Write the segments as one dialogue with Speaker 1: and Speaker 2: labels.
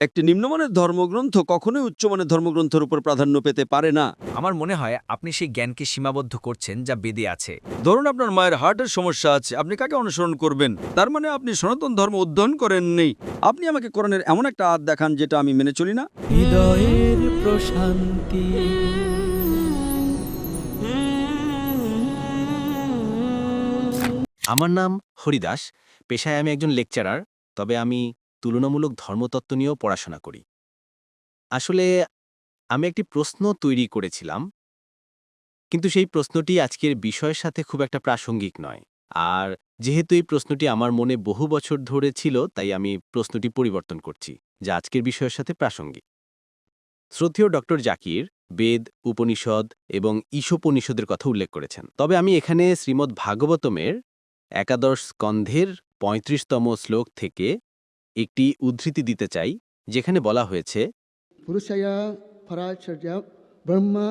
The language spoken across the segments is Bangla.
Speaker 1: একটি নিম্নমানের ধর্মগ্রন্থ কখনোই উচ্চমানের ধর্মগ্রন্থের উপর প্রাধান্য পেতে পারে না।
Speaker 2: আমার মনে হয় আপনি সেই জ্ঞানকে সীমাবদ্ধ করছেন যা বেদে আছে।
Speaker 1: ধরুন আপনার মায়ের হার্টের সমস্যা আছে আপনি কাকে অনুসরণ করবেন? তার মানে আপনি সনাতন ধর্ম অধ্যয়ন করেননি। আপনি আমাকে কোরআনের এমন একটা আদ দেখান যেটা আমি মেনে চলি না।
Speaker 3: হৃদয়ের প্রশান্তি।
Speaker 4: আমার নাম হরিদাস। পেশায় আমি একজন লেকচারার তবে আমি তুলনামূলক ধর্মতত্ত্ব নিয়েও পড়াশোনা করি। আসলে, আমি একটি প্রশ্ন তৈরি করেছিলাম, কিন্তু সেই প্রশ্নটি আজকের বিষয়ের সাথে খুব একটা প্রাসঙ্গিক নয়। আর যেহেতু এই প্রশ্নটি আমার মনে বহু বছর ধরে ছিল, তাই আমি প্রশ্নটি পরিবর্তন করছি, যা আজকের বিষয়ের সাথে প্রাসঙ্গিক। শ্রদ্ধেয় ডক্টর জাকির, বেদ, উপনিষদ এবং ঈশোপনিষদের কথা উল্লেখ করেছেন। তবে আমি এখানে শ্রীমদ্ ভাগবতমের একাদশ স্কন্ধের পঁয়ত্রিশতম শ্লোক থেকে একটি উদ্ধৃতি দিতে চাই যেখানে বলা হয়েছে
Speaker 5: পুরুষয়া ব্রহ্মা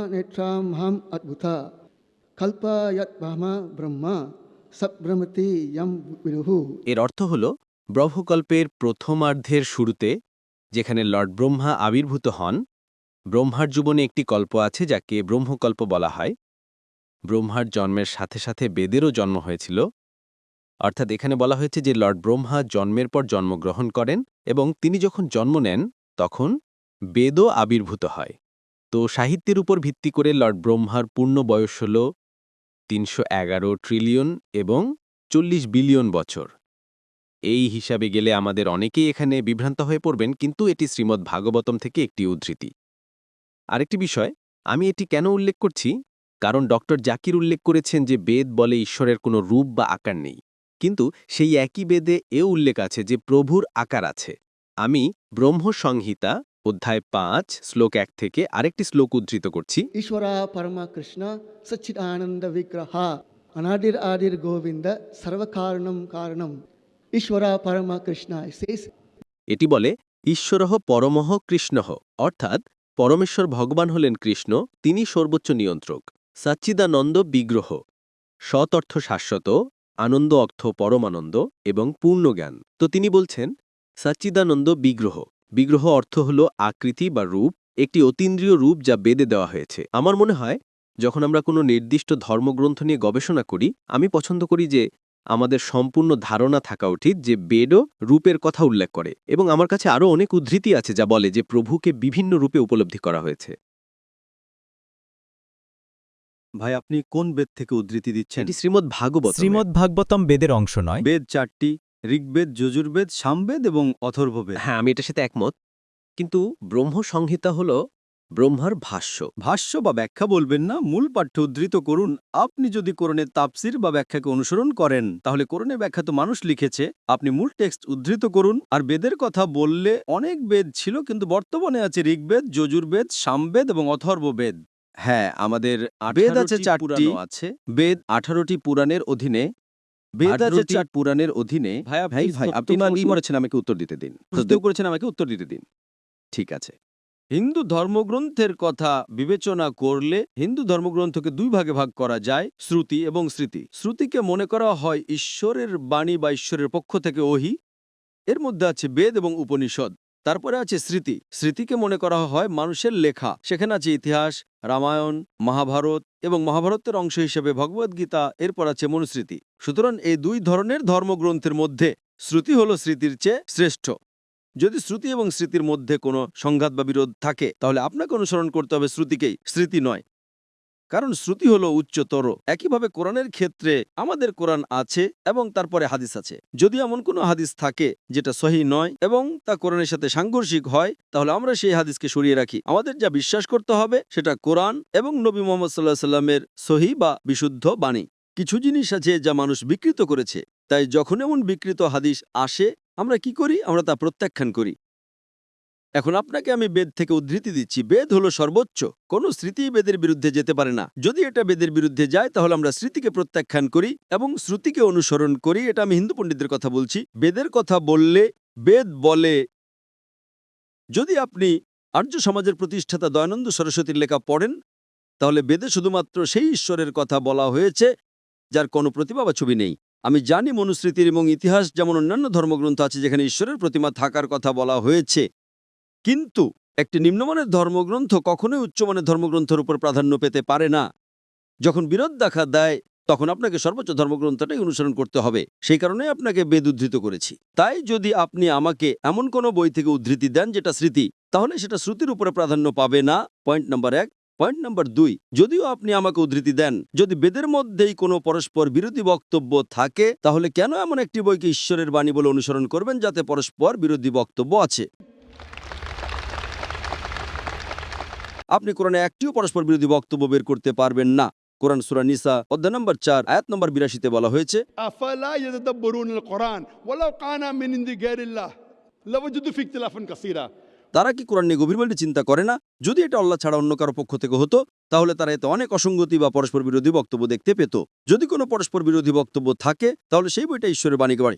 Speaker 5: ব্রহ্মা
Speaker 4: এর অর্থ হল ব্রহ্মকল্পের প্রথমার্ধের শুরুতে যেখানে লর্ড ব্রহ্মা আবির্ভূত হন ব্রহ্মার জীবনে একটি কল্প আছে যাকে ব্রহ্মকল্প বলা হয়। ব্রহ্মার জন্মের সাথে সাথে বেদেরও জন্ম হয়েছিল অর্থাৎ এখানে বলা হয়েছে যে লর্ড ব্রহ্মা জন্মের পর জন্মগ্রহণ করেন এবং তিনি যখন জন্ম নেন, তখন বেদও আবির্ভূত হয়। তো সাহিত্যের উপর ভিত্তি করে লর্ড ব্রহ্মার পূর্ণ বয়স হল তিনশো এগারো ট্রিলিয়ন এবং চল্লিশ বিলিয়ন বছর। এই হিসাবে গেলে আমাদের অনেকেই এখানে বিভ্রান্ত হয়ে পড়বেন, কিন্তু এটি শ্রীমদ্ ভাগবতম থেকে একটি উদ্ধৃতি। আরেকটি বিষয়, আমি এটি কেন উল্লেখ করছি? কারণ ডক্টর জাকির উল্লেখ করেছেন যে বেদ বলে ঈশ্বরের কোনো রূপ বা আকার নেই। কিন্তু সেই একই বেদে এ উল্লেখ আছে যে প্রভুর আকার আছে। আমি ব্রহ্ম সংহিতা অধ্যায় পাঁচ শ্লোক এক থেকে আরেকটি শ্লোক উদ্ধৃত করছি।
Speaker 5: ঈশ্বরা পরমা কৃষ্ণ সচ্চিদ আনন্দ বিগ্রহ অনাদির আদির গোবিন্দ সর্বকারণম কারণম। ঈশ্বরা পরমা কৃষ্ণ
Speaker 4: এটি বলে ঈশ্বরহ পরমহ কৃষ্ণহ অর্থাৎ পরমেশ্বর ভগবান হলেন কৃষ্ণ তিনি সর্বোচ্চ নিয়ন্ত্রক। সচ্চিদানন্দ বিগ্রহ। সতর্থ শাশ্বত আনন্দ অর্থ পরমানন্দ এবং পূর্ণজ্ঞান। তো তিনি বলছেন, সচ্চিদানন্দ বিগ্রহ। বিগ্রহ অর্থ হল আকৃতি বা রূপ, একটি অতীন্দ্রিয় রূপ যা বেদে দেওয়া হয়েছে। আমার মনে হয়, যখন আমরা কোনো নির্দিষ্ট ধর্মগ্রন্থ নিয়ে গবেষণা করি, আমি পছন্দ করি যে আমাদের সম্পূর্ণ ধারণা থাকা উচিত যে বেডও রূপের কথা উল্লেখ করে। এবং আমার কাছে আরও অনেক উদ্ধৃতি আছে যা বলে যে প্রভুকে বিভিন্ন রূপে উপলব্ধি করা হয়েছে।
Speaker 1: ভাই আপনি কোন বেদ থেকে উদ্ধৃতি দিচ্ছেন?
Speaker 4: এটি শ্রীমদ্ ভাগবত
Speaker 2: শ্রীমদ্ ভাগবতম বেদের অংশ নয়।
Speaker 1: বেদ চারটি ঋগ্বেদ যজুর্বেদ সামবেদ এবং অথর্ববেদ।
Speaker 4: হ্যাঁ আমি এটার সাথে একমত। কিন্তু ব্রহ্ম সংহিতা হল ব্রহ্মার ভাষ্য।
Speaker 1: ভাষ্য বা ব্যাখ্যা বলবেন না মূল পাঠ্য উদ্ধৃত করুন। আপনি যদি কোরণের তাপসির বা ব্যাখ্যাকে অনুসরণ করেন তাহলে কোরণের ব্যাখ্যা তো মানুষ লিখেছে। আপনি মূল টেক্সট উদ্ধৃত করুন। আর বেদের কথা বললে অনেক বেদ ছিল কিন্তু বর্তমানে আছে ঋগ্বেদ যজুর্বেদ সামবেদ এবং অথর্ববেদ। হ্যাঁ আমাদের বেদ আছে
Speaker 4: 18টি
Speaker 1: চারটি আছে। বেদ আঠারোটি পুরাণের অধীনে বেদ আছে চার পুরাণের অধীনে
Speaker 4: ভাই,
Speaker 1: ভাই
Speaker 4: আপনি
Speaker 1: ভাই আপনি
Speaker 4: কি-
Speaker 1: করেছেন আমাকে উত্তর দিতে দিন? করেছেন আমাকে উত্তর দিতে দিন। ঠিক আছে। হিন্দু ধর্মগ্রন্থের কথা বিবেচনা করলে হিন্দু ধর্মগ্রন্থকে দুই ভাগে ভাগ করা যায় শ্রুতি এবং স্মৃতি। শ্রুতিকে মনে করা হয় ঈশ্বরের বাণী বা ঈশ্বরের পক্ষ থেকে ওহি। এর মধ্যে আছে বেদ এবং উপনিষদ। তারপরে আছে স্মৃতি। স্মৃতিকে মনে করা হয় মানুষের লেখা। সেখানে আছে ইতিহাস, রামায়ণ, মহাভারত এবং মহাভারতের অংশ হিসেবে ভগবদ্গীতা এরপর আছে মনুস্মৃতি। সুতরাং এই দুই ধরনের ধর্মগ্রন্থের মধ্যে শ্রুতি হল স্মৃতির চেয়ে শ্রেষ্ঠ। যদি শ্রুতি এবং স্মৃতির মধ্যে কোনো সংঘাত বা বিরোধ থাকে, তাহলে আপনাকে অনুসরণ করতে হবে শ্রুতিকেই স্মৃতি নয়। কারণ শ্রুতি হল উচ্চতর। একইভাবে কোরআনের ক্ষেত্রে আমাদের কোরআন আছে এবং তারপরে হাদিস আছে। যদি এমন কোনো হাদিস থাকে যেটা সহি নয় এবং তা কোরআনের সাথে সাংঘর্ষিক হয়, তাহলে আমরা সেই হাদিসকে সরিয়ে রাখি। আমাদের যা বিশ্বাস করতে হবে সেটা কোরআন এবং নবী মোহাম্মদ সাল্লাহ সাল্লামের সহি বা বিশুদ্ধ বাণী। কিছু জিনিস আছে যা মানুষ বিকৃত করেছে। তাই যখন এমন বিকৃত হাদিস আসে, আমরা কি করি? আমরা তা প্রত্যাখ্যান করি। এখন আপনাকে আমি বেদ থেকে উদ্ধৃতি দিচ্ছি। বেদ হলো সর্বোচ্চ। কোনো স্মৃতি বেদের বিরুদ্ধে যেতে পারে না। যদি এটা বেদের বিরুদ্ধে যায়, তাহলে আমরা স্মৃতিকে প্রত্যাখ্যান করি এবং শ্রুতিকে অনুসরণ করি। এটা আমি হিন্দু পণ্ডিতদের কথা বলছি। বেদের কথা বললে বেদ বলে। যদি আপনি আর্য সমাজের প্রতিষ্ঠাতা দয়ানন্দ সরস্বতীর লেখা পড়েন, তাহলে বেদে শুধুমাত্র সেই ঈশ্বরের কথা বলা হয়েছে, যার কোনো প্রতিভা বা ছবি নেই। আমি জানি মনুস্মৃতির এবং ইতিহাস যেমন অন্যান্য ধর্মগ্রন্থ আছে যেখানে ঈশ্বরের প্রতিমা থাকার কথা বলা হয়েছে। কিন্তু একটি নিম্নমানের ধর্মগ্রন্থ কখনোই উচ্চমানের ধর্মগ্রন্থের উপর প্রাধান্য পেতে পারে না। যখন বিরোধ দেখা দেয়, তখন আপনাকে সর্বোচ্চ ধর্মগ্রন্থটাই অনুসরণ করতে হবে। সেই কারণে আপনাকে বেদ উদ্ধৃত করেছি। তাই যদি আপনি আমাকে এমন কোনো বই থেকে উদ্ধৃতি দেন যেটা স্মৃতি, তাহলে সেটা শ্রুতির উপরে প্রাধান্য পাবে না। পয়েন্ট নাম্বার এক। পয়েন্ট নাম্বার দুই। যদিও আপনি আমাকে উদ্ধৃতি দেন, যদি বেদের মধ্যেই কোনো পরস্পর বিরোধী বক্তব্য থাকে, তাহলে কেন এমন একটি বইকে ঈশ্বরের বাণী বলে অনুসরণ করবেন যাতে পরস্পর বিরোধী বক্তব্য আছে? আপনি কোরআনে একটিও পরস্পর বিরোধী বক্তব্য বের করতে পারবেন না। কোরআন সুরা নিসা অধ্যায় নম্বর চার আয়াত নম্বর বিরাশিতে বলা হয়েছে তারা কি কোরআন নিয়ে গভীর বলে চিন্তা করে না? যদি এটা আল্লাহ ছাড়া অন্য কারও পক্ষ থেকে হতো তাহলে তারা এতে অনেক অসঙ্গতি বা পরস্পর বিরোধী বক্তব্য দেখতে পেত। যদি কোনো পরস্পর বিরোধী বক্তব্য থাকে তাহলে সেই বইটা ঈশ্বরের বাণীকে বাড়ি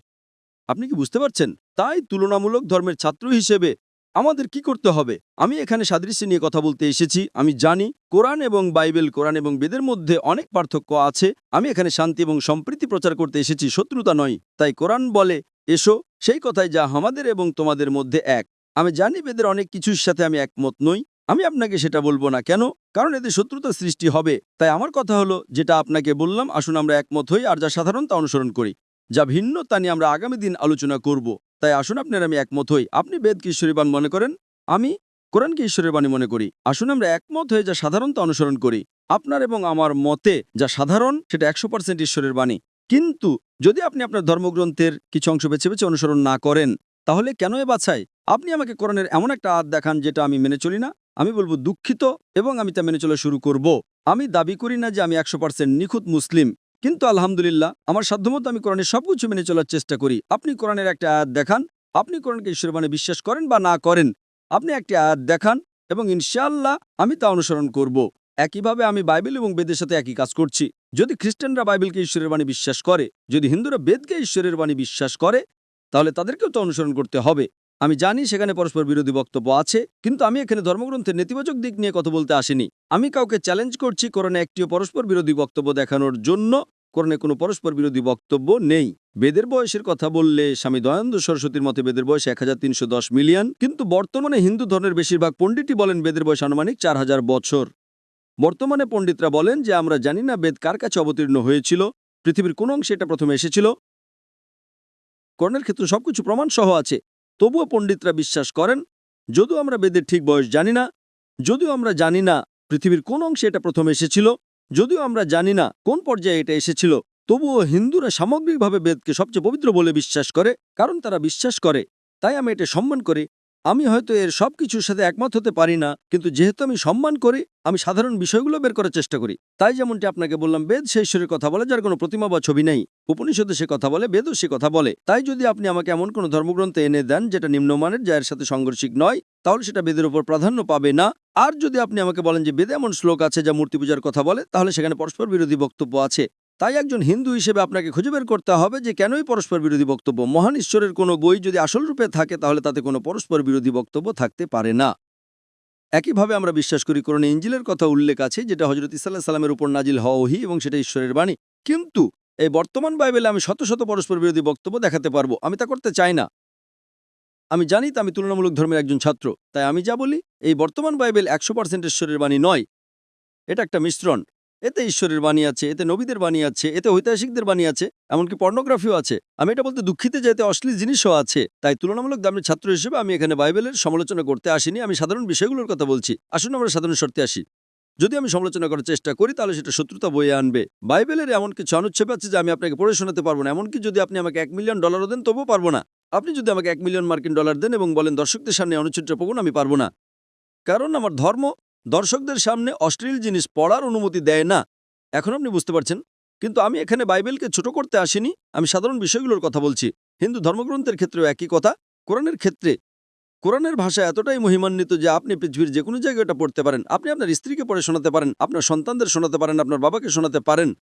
Speaker 1: আপনি কি বুঝতে পারছেন? তাই তুলনামূলক ধর্মের ছাত্র হিসেবে আমাদের কি করতে হবে? আমি এখানে সাদৃশ্য নিয়ে কথা বলতে এসেছি। আমি জানি কোরআন এবং বাইবেল, কোরআন এবং বেদের মধ্যে অনেক পার্থক্য আছে। আমি এখানে শান্তি এবং সম্প্রীতি প্রচার করতে এসেছি, শত্রুতা নয়। তাই কোরআন বলে, এসো, সেই কথাই যা আমাদের এবং তোমাদের মধ্যে এক। আমি জানি বেদের অনেক কিছুর সাথে আমি একমত নই। আমি আপনাকে সেটা বলব না। কেন? কারণ এতে শত্রুতা সৃষ্টি হবে। তাই আমার কথা হলো, যেটা আপনাকে বললাম, আসুন আমরা একমত হই, আর যা সাধারণ তা অনুসরণ করি। যা ভিন্ন তা নিয়ে আমরা আগামী দিন আলোচনা করব। তাই আসুন আপনার আমি একমত হই। আপনি বেদকে ঈশ্বরী বাণ মনে করেন? আমি কোরআনকে ঈশ্বরের বাণী মনে করি? আসুন আমরা একমত হয়ে যা সাধারণত অনুসরণ করি। আপনার এবং আমার মতে যা সাধারণ, সেটা একশো পার্সেন্ট ঈশ্বরের বাণী কিন্তু যদি আপনি আপনার ধর্মগ্রন্থের কিছু অংশ বেছে বেছে অনুসরণ না করেন, তাহলে কেন এ বাছাই? আপনি আমাকে কোরআনের এমন একটা আদ দেখান যেটা আমি মেনে চলি না। আমি বলব দুঃখিত এবং আমি তা মেনে চলা শুরু করব। আমি দাবি করি না যে আমি একশো পার্সেন্ট নিখুঁত মুসলিম। কিন্তু আলহামদুলিল্লাহ, আমার সাধ্যমতো আমি কোরআনের সবকিছু মেনে চলার চেষ্টা করি। আপনি কোরআনের একটা আয়াত দেখান, আপনি কোরআনকে ঈশ্বর বাণী বিশ্বাস করেন বা না করেন, আপনি একটি আয়াত দেখান এবং ইনশাআল্লাহ আমি তা অনুসরণ করব। একইভাবে আমি বাইবেল এবং বেদের সাথে একই কাজ করছি। যদি খ্রিস্টানরা বাইবেলকে ঈশ্বরের বাণী বিশ্বাস করে, যদি হিন্দুরা বেদকে ঈশ্বরের বাণী বিশ্বাস করে, তাহলে তাদেরকেও তো অনুসরণ করতে হবে। আমি জানি সেখানে পরস্পর বিরোধী বক্তব্য আছে, কিন্তু আমি এখানে ধর্মগ্রন্থের নেতিবাচক দিক নিয়ে কথা বলতে আসিনি। আমি কাউকে চ্যালেঞ্জ করছি কোরআনে একটিও পরস্পর বিরোধী বক্তব্য দেখানোর জন্য, কোরআনে কোনো পরস্পর বিরোধী বক্তব্য নেই। বেদের বয়সের কথা বললে স্বামী দয়ানন্দ সরস্বতীর মতে বেদের বয়স এক হাজার তিনশো দশ মিলিয়ন, কিন্তু বর্তমানে হিন্দু ধর্মের বেশিরভাগ পণ্ডিতই বলেন বেদের বয়স আনুমানিক চার হাজার বছর। বর্তমানে পণ্ডিতরা বলেন যে আমরা জানি না বেদ কার কাছে অবতীর্ণ হয়েছিল, পৃথিবীর কোন অংশে এটা প্রথমে এসেছিল। কর্ণের ক্ষেত্রে সবকিছু প্রমাণ সহ আছে। তবুও পণ্ডিতরা বিশ্বাস করেন, যদিও আমরা বেদের ঠিক বয়স জানি না, যদিও আমরা জানি না পৃথিবীর কোন অংশে এটা প্রথম এসেছিল, যদিও আমরা জানি না কোন পর্যায়ে এটা এসেছিল, তবুও হিন্দুরা সামগ্রিকভাবে বেদকে সবচেয়ে পবিত্র বলে বিশ্বাস করে, কারণ তারা বিশ্বাস করে, তাই আমি এটা সম্মান করি আমি হয়তো এর সব কিছুর সাথে একমত হতে পারি না, কিন্তু যেহেতু আমি সম্মান করি, আমি সাধারণ বিষয়গুলো বের করার চেষ্টা করি। তাই যেমনটি আপনাকে বললাম, বেদ সেই ঈশ্বরের কথা বলে, যার কোনো প্রতিমা বা ছবি নেই। উপনিষদে সে কথা বলে, বেদও সে কথা বলে। তাই যদি আপনি আমাকে এমন কোনো ধর্মগ্রন্থ এনে দেন, যেটা নিম্নমানের যার সাথে সংঘর্ষিক নয়, তাহলে সেটা বেদের উপর প্রাধান্য পাবে না। আর যদি আপনি আমাকে বলেন যে বেদে এমন শ্লোক আছে, যা মূর্তি পূজার কথা বলে, তাহলে সেখানে পরস্পর বিরোধী বক্তব্য আছে। তাই একজন হিন্দু হিসেবে আপনাকে খুঁজে বের করতে হবে যে কেনই পরস্পর বিরোধী বক্তব্য? মহান ঈশ্বরের কোনো বই যদি আসল রূপে থাকে, তাহলে তাতে কোনো পরস্পর বিরোধী বক্তব্য থাকতে পারে না। একইভাবে আমরা বিশ্বাস করি, কোরআনে ইঞ্জিলের কথা উল্লেখ আছে, যেটা হজরত ইসাল্লাহ সাল্লামের উপর নাজিল হওয়াহি এবং সেটা ঈশ্বরের বাণী। কিন্তু এই বর্তমান বাইবেলে আমি শত শত পরস্পর বিরোধী বক্তব্য দেখাতে পারব, আমি তা করতে চাই না। আমি জানি তো আমি তুলনামূলক ধর্মের একজন ছাত্র, তাই আমি যা বলি, এই বর্তমান বাইবেল একশো পার্সেন্ট ঈশ্বরের বাণী নয়। এটা একটা মিশ্রণ। এতে ঈশ্বরের বাণী আছে, এতে নবীদের বাণী আছে, এতে ঐতিহাসিকদের বাণী আছে, এমনকি পর্নোগ্রাফিও আছে। আমি এটা বলতে দুঃখিত যে এতে অশ্লীল জিনিসও আছে। তাই তুলনামূলক দামের ছাত্র হিসেবে আমি এখানে বাইবেলের সমালোচনা করতে আসিনি, আমি সাধারণ বিষয়গুলোর কথা বলছি। আসুন আমরা সাধারণ শর্তে আসি। যদি আমি সমালোচনা করার চেষ্টা করি, তাহলে সেটা শত্রুতা বয়ে আনবে। বাইবেলের এমন কিছু অনুচ্ছেপ আছে যে আমি আপনাকে পড়ে শোনাতে পারব না। এমনকি যদি আপনি আমাকে এক মিলিয়ন ডলারও দেন, তবুও পারব না। আপনি যদি আমাকে এক মিলিয়ন মার্কিন ডলার দেন এবং বলেন, দর্শকদের সামনে অনুচ্ছেদটা পড়ুন, আমি পারব না। কারণ আমার ধর্ম দর্শকদের সামনে অশ্লীল জিনিস পড়ার অনুমতি দেয় না। এখন আপনি বুঝতে পারছেন? কিন্তু আমি এখানে বাইবেলকে ছোট করতে আসিনি, আমি সাধারণ বিষয়গুলোর কথা বলছি। হিন্দু ধর্মগ্রন্থের ক্ষেত্রেও একই কথা, কোরআনের ক্ষেত্রে। কোরআনের ভাষা এতটাই মহিমান্বিত যে আপনি পৃথিবীর যে কোনো জায়গায় এটা পড়তে পারেন। আপনি আপনার স্ত্রীকে পড়ে শোনাতে পারেন, আপনার সন্তানদের শোনাতে পারেন, আপনার বাবাকে শোনাতে পারেন।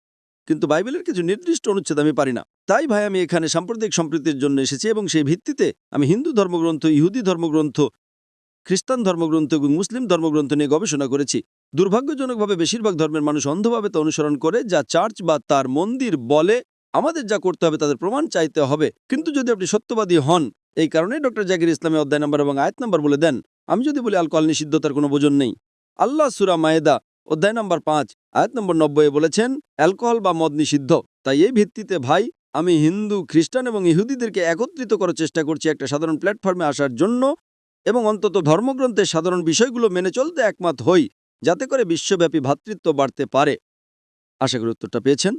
Speaker 1: কিন্তু বাইবেলের কিছু নির্দিষ্ট অনুচ্ছেদ আমি পারি না। তাই ভাই, আমি এখানে সাম্প্রদায়িক সম্প্রীতির জন্য এসেছি এবং সেই ভিত্তিতে আমি হিন্দু ধর্মগ্রন্থ, ইহুদি ধর্মগ্রন্থ খ্রিস্টান ধর্মগ্রন্থ এবং মুসলিম ধর্মগ্রন্থ নিয়ে গবেষণা করেছি। দুর্ভাগ্যজনকভাবে বেশিরভাগ ধর্মের মানুষ অন্ধভাবে তা অনুসরণ করে, যা চার্চ বা তার মন্দির বলে আমাদের যা করতে হবে তাদের প্রমাণ চাইতে হবে। কিন্তু যদি আপনি সত্যবাদী হন, এই কারণে ডক্টর জাকির ইসলামে অধ্যায় নম্বর এবং আয়াত নম্বর বলে দেন। আমি যদি বলি অ্যালকোহল নিষিদ্ধতার কোনো বোজন নেই। আল্লাহ সুরা মায়েদা, অধ্যায় নম্বর পাঁচ, আয়াত নম্বর নব্বই বলেছেন, অ্যালকোহল বা মদ নিষিদ্ধ। তাই এই ভিত্তিতে, ভাই, আমি হিন্দু, খ্রিস্টান এবং ইহুদিদেরকে একত্রিত করার চেষ্টা করছি একটা সাধারণ প্ল্যাটফর্মে আসার জন্য। এবং অন্তত ধর্মগ্রন্থের সাধারণ বিষয়গুলো মেনে চলতে একমত হই, যাতে করে বিশ্বব্যাপী ভ্রাতৃত্ব বাড়তে পারে। আশা করি উত্তরটা পেয়েছেন।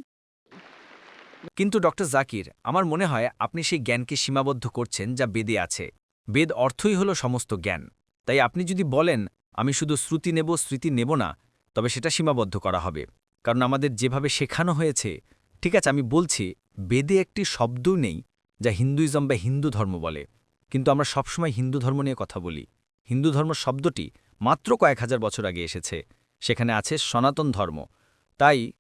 Speaker 2: কিন্তু ডক্টর জাকির, আমার মনে হয় আপনি সেই জ্ঞানকে সীমাবদ্ধ করছেন যা বেদে আছে। বেদ অর্থই হল সমস্ত জ্ঞান। তাই আপনি যদি বলেন, আমি শুধু শ্রুতি নেব, স্মৃতি নেব না, তবে সেটা সীমাবদ্ধ করা হবে। কারণ আমাদের যেভাবে শেখানো হয়েছে, ঠিক আছে, আমি বলছি, বেদে একটি শব্দও নেই, যা হিন্দুইজম বা হিন্দু ধর্ম বলে। কিন্তু আমরা সবসময় হিন্দু ধর্ম নিয়ে কথা বলি। হিন্দু ধর্ম শব্দটি মাত্র কয়েক হাজার বছর আগে এসেছে। সেখানে আছে সনাতন ধর্ম। তাই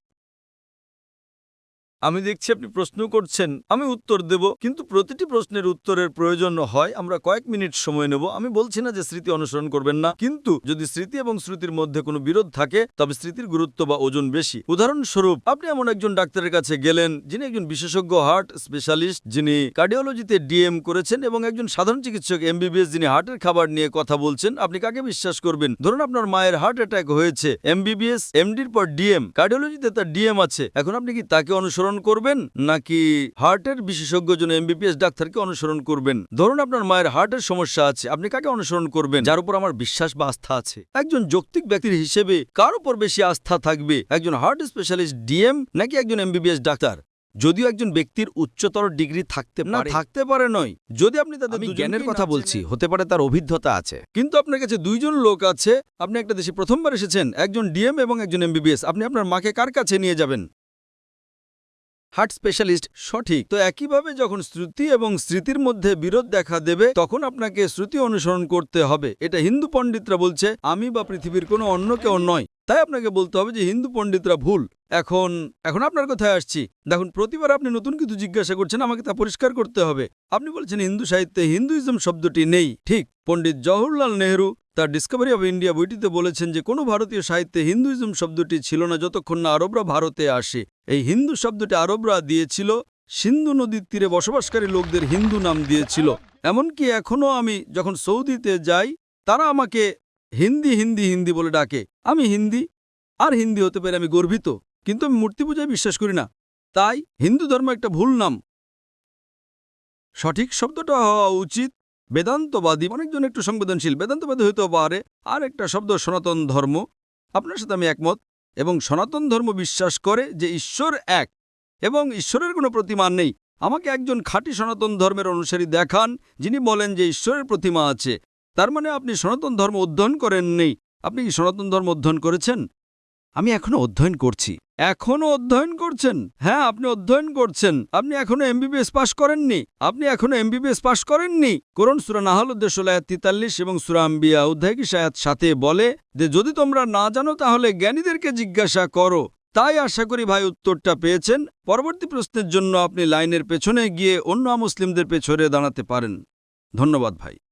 Speaker 1: আমি দেখছি আপনি প্রশ্ন করছেন, আমি উত্তর দেব, কিন্তু প্রতিটি প্রশ্নের উত্তরের প্রয়োজন হয়, আমরা কয়েক মিনিট সময় নেব, আমি বলছি না যে স্মৃতি অনুসরণ করবেন না, কিন্তু যদি স্মৃতি এবং শ্রুতির মধ্যে কোনো বিরোধ থাকে, তবে স্মৃতির গুরুত্ব বা ওজন বেশি। উদাহরণস্বরূপ, আপনি এমন একজন ডাক্তারের কাছে গেলেন, যিনি একজন বিশেষজ্ঞ হার্ট স্পেশালিস্ট, যিনি কার্ডিওলজিতে ডিএম করেছেন এবং একজন সাধারণ চিকিৎসক, এমবিবিএস, যিনি হার্টের খাবার নিয়ে কথা বলছেন, আপনি কাকে বিশ্বাস করবেন? ধরুন আপনার মায়ের হার্ট অ্যাটাক হয়েছে, এমবিবিএস, এমডির পর ডিএম, কার্ডিওলজিতে তার ডিএম আছে, এখন আপনি কি তাকে অনুসরণ করবেন নাকি হার্টের বিশেষজ্ঞ জন এমবিবিএস ডাক্তারকে অনুসরণ করবেন? ধরুন আপনার মায়ের হার্টের সমস্যা আছে আপনি কাকে অনুসরণ করবেন? যার উপর আমার বিশ্বাস বা আস্থা আছে। একজন যৌক্তিক ব্যক্তির হিসেবে কার উপর বেশি আস্থা থাকবে? একজন হার্ট স্পেশালিস্ট ডিএম নাকি একজন এমবিবিএস ডাক্তার? যদিও একজন ব্যক্তির উচ্চতর ডিগ্রি থাকতে না থাকতে পারে নয়। যদি আপনি তাদের
Speaker 2: জ্ঞানের কথা বলছি হতে পারে তার অভিজ্ঞতা আছে।
Speaker 1: কিন্তু আপনার কাছে দুইজন লোক আছে আপনি একটা দেশে প্রথমবার এসেছেন একজন ডিএম এবং একজন এমবিবিএস আপনি আপনার মাকে কার কাছে নিয়ে যাবেন? হার্ট স্পেশালিস্ট সঠিক। তো একইভাবে যখন শ্রুতি এবং স্মৃতির মধ্যে বিরোধ দেখা দেবে, তখন আপনাকে শ্রুতি অনুসরণ করতে হবে। এটা হিন্দু পণ্ডিতরা বলছে, আমি বা পৃথিবীর কোনো অন্য কেউ নয়। তাই আপনাকে বলতে হবে যে, হিন্দু পণ্ডিতরা ভুল। এখন এখন আপনার কথায় আসছি? দেখুন, প্রতিবার আপনি নতুন কিছু জিজ্ঞাসা করছেন, আমাকে তা পরিষ্কার করতে হবে। আপনি বলছেন হিন্দু সাহিত্যে হিন্দুইজম শব্দটি নেই। ঠিক, পণ্ডিত জওহরলাল নেহরু তার ডিসকভারি অব ইন্ডিয়া বইটিতে বলেছেন যে, কোনো ভারতীয় সাহিত্যে হিন্দুইজম শব্দটি ছিল না যতক্ষণ না আরবরা ভারতে আসে। এই হিন্দু শব্দটি আরবরা দিয়েছিল, সিন্ধু নদীর তীরে বসবাসকারী লোকদের হিন্দু নাম দিয়েছিল। এমনকি এখনও আমি যখন সৌদিতে যাই, তারা আমাকে হিন্দি হিন্দি হিন্দি বলে ডাকে। আমি হিন্দি, আর হিন্দি হতে পেরে আমি গর্বিত, কিন্তু আমি মূর্তি পূজায় বিশ্বাস করি না। তাই হিন্দু ধর্ম একটা ভুল নাম। সঠিক শব্দটা হওয়া উচিত বেদান্তবাদী, অনেকজন একটু সংবেদনশীল, বেদান্তবাদী হইতেও পারে। আর একটা শব্দ, সনাতন ধর্ম। আপনার সাথে আমি একমত। এবং সনাতন ধর্ম বিশ্বাস করে যে ঈশ্বর এক। এবং ঈশ্বরের কোনো প্রতিমা নেই। আমাকে একজন খাঁটি সনাতন ধর্মের অনুসারী দেখান, যিনি বলেন যে ঈশ্বরের প্রতিমা আছে। তার মানে আপনি সনাতন ধর্ম অধ্যয়ন করেন নেই আপনি কি সনাতন ধর্ম অধ্যয়ন করেছেন? আমি এখনও অধ্যয়ন করছি। এখনও অধ্যয়ন করছেন? হ্যাঁ আপনি অধ্যয়ন করছেন। আপনি এখনও এমবিবিএস পাশ করেননি। আপনি এখনও এমবিবিএস পাশ করেননি। কোরআন সুরা নাহল উদ্দেশ্য আয়াত তিতাল্লিশ এবং সুরা আম্বিয়া অধ্যায় কি সায়াত সাথে বলে যে, যদি তোমরা না জানো, তাহলে জ্ঞানীদেরকে জিজ্ঞাসা করো। তাই আশা করি ভাই উত্তরটা পেয়েছেন। পরবর্তী প্রশ্নের জন্য আপনি লাইনের পেছনে গিয়ে অন্য মুসলিমদের পেছনে দাঁড়াতে পারেন। ধন্যবাদ ভাই।